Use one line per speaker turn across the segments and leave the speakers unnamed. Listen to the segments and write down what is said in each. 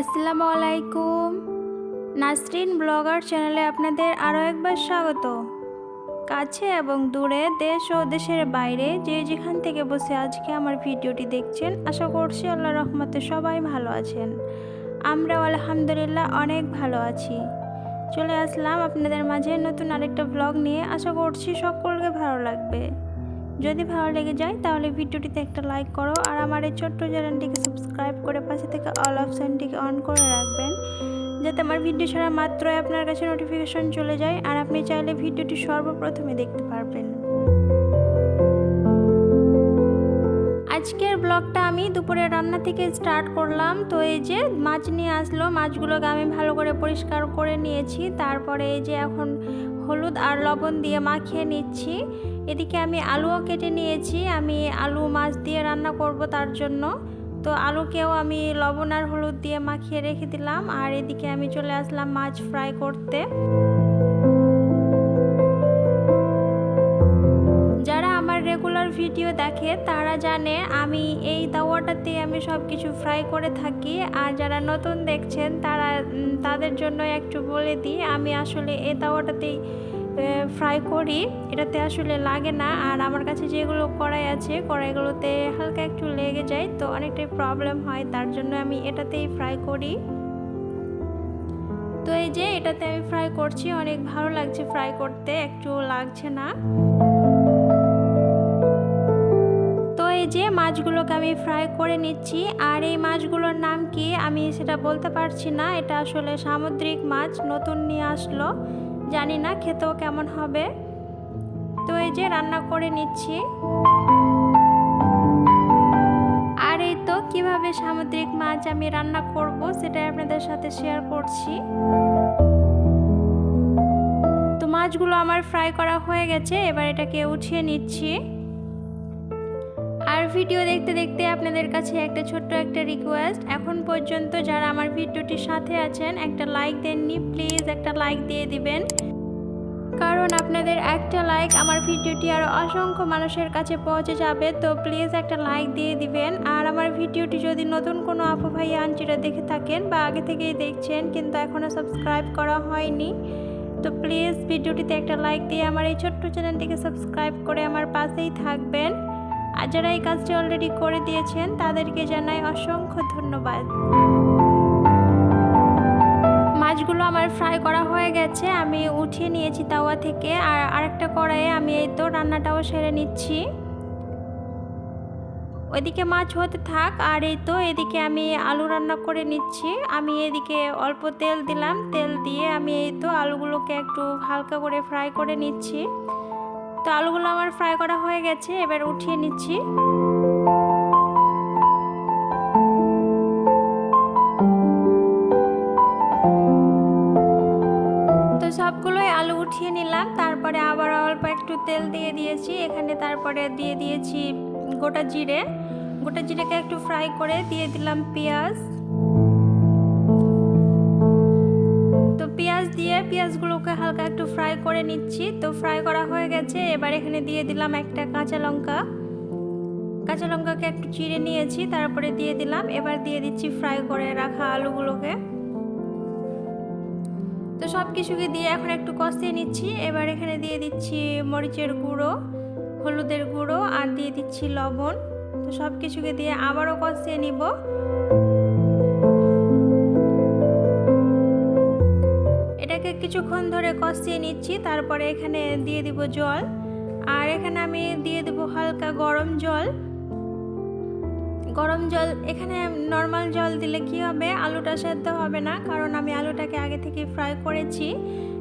আসসালামু আলাইকুম নাসরিন ব্লগার চ্যানেলে আপনাদের আরও একবার স্বাগত। কাছে এবং দূরে দেশ ও দেশের বাইরে যে যেখান থেকে বসে আজকে আমার ভিডিওটি দেখছেন, আশা করছি আল্লাহ রহমতে সবাই ভালো আছেন। আমরাও আলহামদুলিল্লাহ অনেক ভালো আছি। চলে আসলাম আপনাদের মাঝে নতুন আরেকটা ব্লগ নিয়ে। আশা করছি সকলকে ভালো লাগবে। যদি ভালো লেগে যায়, তাহলে ভিডিওটিতে একটা লাইক করো আর আমার এই ছোট্ট চ্যানেলটিকে সাবস্ক্রাইব করে পাশে থেকে অল অপশানটিকে অন করে রাখবেন। যাতে আমার ভিডিও ছাড়া মাত্রই আপনার কাছে নোটিফিকেশন চলে যায় আর আপনি চাইলে ভিডিওটি সর্বপ্রথমে দেখতে পারবেন। আজকের ব্লগটা আমি দুপুরে রান্না থেকে স্টার্ট করলাম। তো এই যে মাছ নিয়ে আসলো, মাছগুলোকে আমি ভালো করে পরিষ্কার করে নিয়েছি। তারপরে এই যে এখন হলুদ আর লবণ দিয়ে মাখিয়ে নিচ্ছি। এদিকে আমি আলুও কেটে নিয়েছি। আমি আলু মাছ দিয়ে রান্না করব তার জন্য। তো আলুকেও আমি লবণ আর হলুদ দিয়ে মাখিয়ে রেখে দিলাম। আর এদিকে আমি চলে আসলাম মাছ ফ্রাই করতে। যারা আমার রেগুলার ভিডিও দেখে, তারা জানে আমি এই তাওয়াটাতে আমি সব কিছু ফ্রাই করে থাকি। আর যারা নতুন দেখছেন, তারা তাদের জন্য একটু বলে দিই, আমি আসলে এই তাওয়াটাতেই ফ্রাই করি। এটাতে আসলে লাগে না। আর আমার কাছে যেগুলো কড়াই আছে, কড়াইগুলোতে হালকা একটু লেগে যায়, তো অনেকটাই প্রবলেম হয়। তার জন্য আমি এটাতেই ফ্রাই করি। তো এই যে এটাতে আমি ফ্রাই করছি, অনেক ভালো লাগছে ফ্রাই করতে, একটু লাগছে না। তো এই যে মাছগুলোকে আমি ফ্রাই করে নিচ্ছি। আর এই মাছগুলোর নাম কি আমি সেটা বলতে পারছি না। এটা আসলে সামুদ্রিক মাছ, নতুন নিয়ে আসলো। জানি না খেতেও কেমন হবে। তো এই যে রান্না করে নিচ্ছি। আর এই তো কীভাবে সামুদ্রিক মাছ আমি রান্না করব সেটাই আপনাদের সাথে শেয়ার করছি। তো মাছগুলো আমার ফ্রাই করা হয়ে গেছে, এবার এটাকে উঠিয়ে নিচ্ছি। আর ভিডিও দেখতে দেখতে আপনাদের কাছে একটা ছোট্ট একটা রিকোয়েস্ট এখন পর্যন্ত যারা আমার ভিডিওটির সাথে আছেন, একটা লাইক দেননি প্লিজ একটা লাইক দিয়ে দিবেন। কারণ আপনাদের একটা লাইক আমার ভিডিওটি আরও অসংখ্য মানুষের কাছে পৌঁছে যাবে, তো প্লিজ একটা লাইক দিয়ে দিবেন। আর আমার ভিডিওটি যদি নতুন কোনো আপু ভাই, আনচিরা দেখে থাকেন বা আগে থেকেই দেখছেন, কিন্তু এখনও সাবস্ক্রাইব করা হয়নি, তো প্লিজ ভিডিওটিতে একটা লাইক দিয়ে আমার এই ছোট্ট চ্যানেলটিকে সাবস্ক্রাইব করে আমার পাশেই থাকবেন। আর যারা এই কাজটি অলরেডি করে দিয়েছেন, তাদেরকে জানাই অসংখ্য ধন্যবাদ। মাছগুলো আমার ফ্রাই করা হয়ে গেছে, আমি উঠিয়ে নিয়েছি তাওয়া থেকে, আর আরেকটা কড়াইয়ে আমি এই তো রান্নাটাও সেরে নিচ্ছি। ওইদিকে মাছ হতে থাক, আর এই তো এদিকে আমি আলু রান্না করে নিচ্ছি। আমি এদিকে অল্প তেল দিলাম, তেল দিয়ে আমি এই তো আলুগুলোকে একটু হালকা করে ফ্রাই করে নিচ্ছি। তো আলুগুলো আমার ফ্রাই করা হয়ে গেছে, এবার উঠিয়ে নিচ্ছি। তো সবগুলোই আলু উঠিয়ে নিলাম, তারপরে আবার অল্প একটু তেল দিয়ে দিয়েছি, এখানে তারপরে দিয়ে দিয়েছি গোটা জিরে। গোটা জিরেকে একটু ফ্রাই করে দিয়ে দিলাম পেঁয়াজ। তো পেঁয়াজগুলোকে হালকা একটু ফ্রাই করে নিচ্ছি। তো ফ্রাই করা হয়ে গেছে। এবার এখানে দিয়ে দিলাম একটা কাঁচা লঙ্কা। কাঁচা লঙ্কাকে একটু চিড়ে নিয়েছি, তারপরে দিয়ে দিলাম। এবার দিয়ে দিচ্ছি ফ্রাই করে রাখা আলুগুলোকে। তো সব কিছুকে দিয়ে এখন একটু কষিয়ে নিচ্ছি। এবার এখানে দিয়ে দিচ্ছি মরিচের গুঁড়ো, হলুদের গুঁড়ো, আর দিয়ে দিচ্ছি লবণ। তো সব কিছুকে দিয়ে আবারও কষিয়ে নিব। এটাকে কিছুক্ষণ ধরে কষিয়ে নিচ্ছি, তারপরে এখানে দিয়ে দিব জল। আর এখানে আমি দিয়ে দেব হালকা গরম জল। গরম জল, এখানে নর্মাল জল দিলে কি হবে? আলুটা সেদ্ধ হবে না, কারণ আমি আলুটাকে আগে থেকে ফ্রাই করেছি।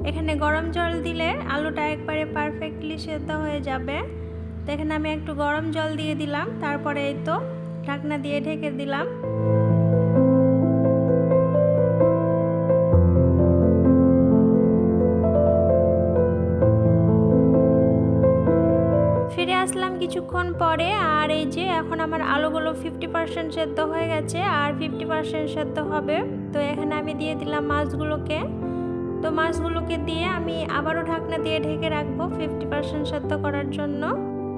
এখানে গরম জল দিলে আলুটা একবারে পারফেক্টলি সেদ্ধ হয়ে যাবে। তো এখানে আমি একটু গরম জল দিয়ে দিলাম, তারপরে এই তো ঢাকনা দিয়ে ঢেকে দিলাম। কিছুক্ষণ পরে আর এই যে এখন আমার আলুগুলো ফিফটি পার্সেন্ট সেদ্ধ হয়ে গেছে আর ফিফটি পার্সেন্ট সেদ্ধ হবে। তো এখানে আমি দিয়ে দিলাম মাছগুলোকে। তো মাছগুলোকে দিয়ে আমি আবারও ঢাকনা দিয়ে ঢেকে রাখব ফিফটি পার্সেন্ট সেদ্ধ করার জন্য।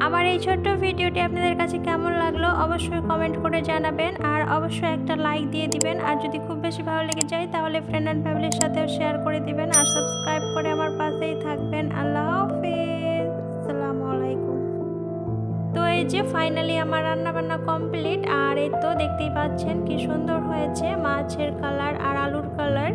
আমার এই ছোট্ট ভিডিওটি আপনাদের কাছে কেমন লাগল অবশ্যই কমেন্ট করে জানাবেন আর অবশ্যই একটা লাইক দিয়ে দিবেন। আর যদি খুব বেশি ভালো লেগে যায় তাহলে ফ্রেন্ড অ্যান্ড ফ্যামিলির সাথেও শেয়ার করে দিবেন আর সাবস্ক্রাইব করে আমার পাশেই থাকবেন। আল্লাহ হয়েছে। ফাইনালি আমার রান্নাবান্না কমপ্লিট আর এই তো দেখতেই পাচ্ছেন কি সুন্দর হয়েছে মাছের কালার আর আলুর কালার